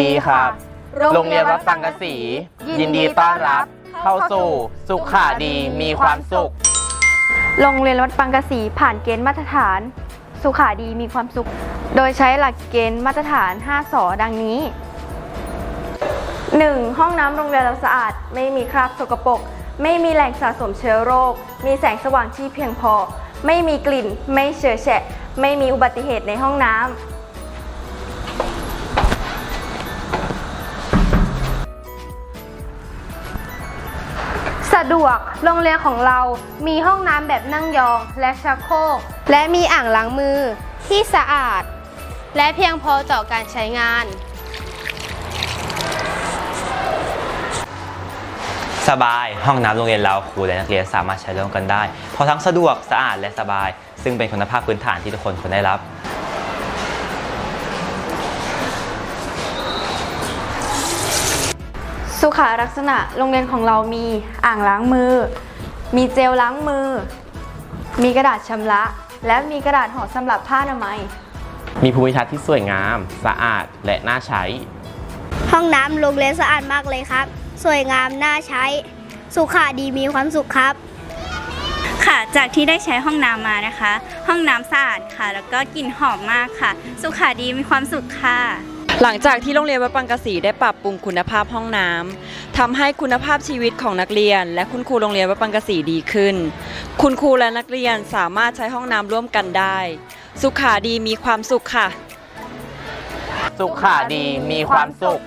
ดีครับ โรงเรียนวัดสังกะสี ยินดีต้อนรับ เข้าสู่ สุขาดีมีความสุข โรงเรียนวัดปังกะสีผ่านเกณฑ์มาตรฐาน สุขาดีมีความสุข โดยใช้หลักเกณฑ์มาตรฐาน 5สอดังนี้ 1. ห้องน้ำโรงเรียนเราสะอาด ไม่มีคราบสกปรก ไม่มีแหล่งสะสมเชื้อโรค มีแสงสว่างที่เพียงพอ ไม่มีกลิ่น ไม่เชื้อแฉะ ไม่มีอุบัติเหตุในห้องน้ำะดวก โรงเรียนของเรามีห้องน้ำแบบนั่งยอง และชักโครก และมีอ่างล้างมือที่สะอาด และเพียงพอต่อการใช้งาน สบาย ห้องน้ำโรงเรียนเราครูและนักเรียนสามารถใช้ร่วมกันได้ เพราะทั้งสะดวกสะอาดและสบาย ซึ่งเป็นคุณภาพพื้นฐานที่ทุกคนควรได้รับ สุขาลักษณะโรงเรียนของเรามีอ่างล้างมือ มีเจลล้างมือ มีกระดาษชำระ และมีกระดาษห่อสำหรับผ้าอนามัย มีภูมิทัศน์ที่สวยงาม สะอาดและน่าใช้ ห้องน้ำโรงเรียนสะอาดมากเลยครับ สวยงามน่าใช้ สุขาดีมีความสุขครับ ค่ะ จากที่ได้ใช้ห้องน้ำมานะคะ ห้องน้ำสะอาดค่ะ แล้วก็กลิ่นหอมมากค่ะ สุขาดีมีความสุขค่ะ หลังจากที่โรงเรียนวัดปังกะสีได้ปรับปรุงคุณภาพห้องน้ำทำให้คุณภาพชีวิตของนักเรียน และคุณครูโรงเรียนวัดปังกะสีดีขึ้น คุณครูและนักเรียนสามารถใช้ห้องน้ำร่วมกันได้ สุขาดีมีความสุขค่ะ สุขาดีมีความสุข